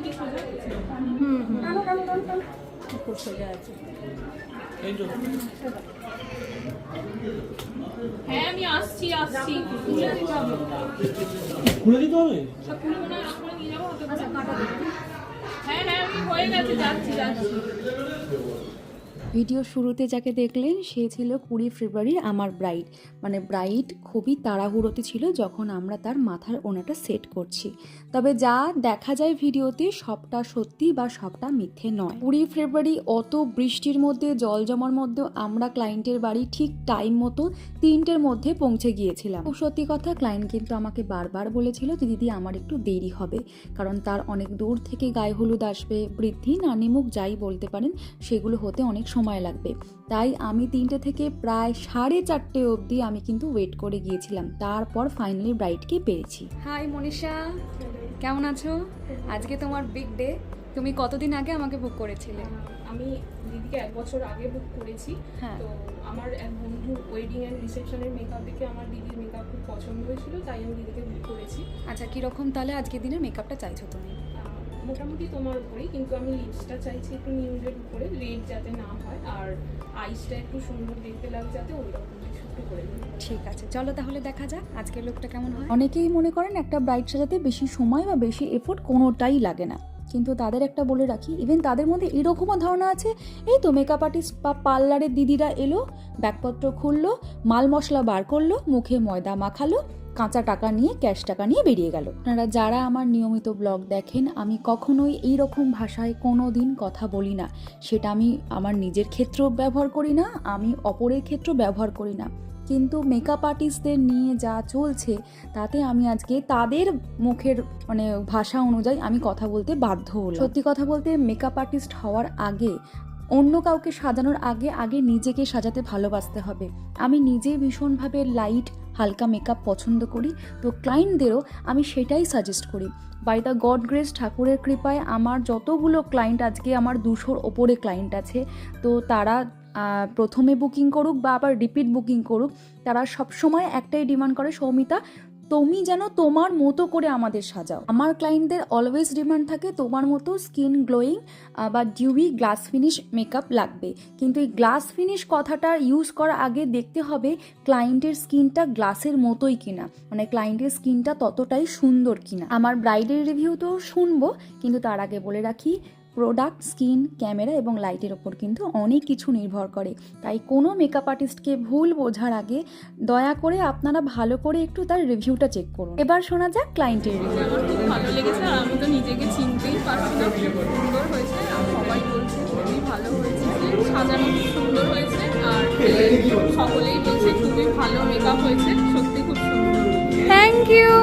কি সোজা আছে হ্যাঁ আমি আসছি আসছি খুলে দিতে হবে। হ্যাঁ হ্যাঁ আমি হয়ে গেছে যাচ্ছি যাচ্ছি। ভিডিও শুরুতে যাকে দেখলেন, সে ছিল কুড়ি ফেব্রুয়ারির আমার ব্রাইড মানে ব্রাইড খুবই তাড়াহুড়োতে ছিল যখন আমরা তার মাথার ওনাটা সেট করছি। তবে যা দেখা যায় ভিডিওতে, সবটা সত্যি বা সবটা মিথ্যে নয়। কুড়ি ফেব্রুয়ারি অত বৃষ্টির মধ্যে, জল জমার মধ্যেও আমরা ক্লায়েন্টের বাড়ি ঠিক টাইম মতো তিনটের মধ্যে পৌঁছে গিয়েছিলাম। খুব সত্যি কথা ক্লায়েন্ট কিন্তু আমাকে বারবার বলেছিল যে দিদি, আমার একটু দেরি হবে। কারণ তার অনেক দূর থেকে গায়ে হলুদ আসবে, বৃদ্ধি নানিমুখ যাই বলতে পারেন, সেগুলো হতে অনেক সময় লাগবে। তাই আমি তিনটে থেকে প্রায় সাড়ে চারটে অবধি আমি কিন্তু ওয়েট করে গিয়েছিলাম। তারপর ফাইনালি ব্রাইডকে পেয়েছি। হাই মনীষা। কেমন আছো? আজকে তোমার বিগ ডে তুমি কতদিন আগে আমাকে বুক করেছিলে? আমি দিদিকে এক বছর আগে বুক করেছি। হ্যাঁ। তো আমার এক বন্ধু ওয়েডিং অ্যান্ড রিসেপশনের মেকআপ দেখে আমার দিদির মেকআপ খুব পছন্দ হয়েছিল তাই আমি দিদিকে বুক করেছি। আচ্ছা কীরকম তাহলে আজকের দিনে মেকআপটা চাইছো তুমি? মোটামুটি তোমার উপরেই কিন্তু আমি লিপসটা চাইছি একটু নিউজের উপরে রেড যাতে না হয় আর আইসটা একটু সুন্দর দেখতে লাগে যাতে ওই রকম কিছু একটু করে দিই ঠিক আছে চলো তাহলে দেখা যাক আজকের লোকটা কেমন হয়। অনেকেই মনে করেন একটা ব্রাইড সাজাতে বেশি সময় বা বেশি এফোর্ট কোনোটাই লাগে না। কিন্তু তাদের একটা বলে রাখি ইভেন তাদের মধ্যে এরকমও ধারণা আছে এই তো মেকআপ আর্টিস্ট বা পার্লারের দিদিরা এলো ব্যাগপত্র খুললো মাল মশলা বার করল মুখে ময়দা মাখালো কাঁচা টাকা নিয়ে, ক্যাশ টাকা নিয়ে বেরিয়ে গেল। আপনারা যারা আমার নিয়মিত ব্লগ দেখেন, আমি কখনোই এই রকম ভাষায় কোনো দিন কথা বলি না। সেটা আমি আমার নিজের ক্ষেত্রেও ব্যবহার করি না, আমি অপরের ক্ষেত্রেও ব্যবহার করি না। কিন্তু মেকআপ আর্টিস্টদের নিয়ে যা চলছে, তাতে আমি আজকে তাদের মুখের মানে ভাষা অনুযায়ী আমি কথা বলতে বাধ্য হলাম। সত্যি কথা বলতে মেকআপ আর্টিস্ট হওয়ার আগে, অন্য কাউকে সাজানোর আগে আগে নিজেকে সাজাতে ভালোবাসতে হবে। আমি নিজে ভীষণভাবে লাইট হালকা মেকআপ পছন্দ করি, তো ক্লায়েন্টদেরও আমি সেটাই সাজেস্ট করি। বাই দ্য গড গ্রেস ঠাকুরের কৃপায় আমার যতগুলো ক্লায়েন্ট আজকে আমার দুশোর ওপরে ক্লায়েন্ট আছে, তো তারা প্রথমে বুকিং করুক বা আবার রিপিট বুকিং করুক, তারা সবসময় একটাই ডিমান্ড করে সৌমিতা তুমি যেন তোমার মতো করে আমাদের সাজাও। আমার ক্লায়েন্টদের অলওয়েজ ডিমান্ড থাকে তোমার মতো স্কিন গ্লোয়িং বা ডিউবি গ্লাস ফিনিশ মেকআপ লাগবে। কিন্তু এই গ্লাস ফিনিশ কথাটা ইউজ করার আগে দেখতে হবে ক্লায়েন্টের স্কিনটা গ্লাসের মতোই কিনা। মানে ক্লায়েন্টের স্কিনটা ততটাই সুন্দর কিনা। আমার ব্রাইডের রিভিউ তো শুনব, কিন্তু তার আগে বলে রাখি প্রোডাক্ট স্কিন ক্যামেরা এবং লাইটের ওপর কিন্তু অনেক কিছু নির্ভর করে। তাই কোনো মেকআপ আর্টিস্টকে ভুল বোঝার আগে দয়া করে আপনারা ভালো করে একটু তার রিভিউটা চেক করুন। এবার শোনা যাক ক্লায়েন্টের রিভিউ আমার খুব ভালো লেগেছে আর আমি তো নিজেকে চিনতেই পারছি না। খুব সুন্দর হয়েছে আর সবাই বলছে খুবই ভালো হয়েছে। সাজানো সুন্দর হয়েছে আর সকলেই বলছে খুবই ভালো মেকআপ হয়েছে সত্যি খুব সুন্দর। Thank you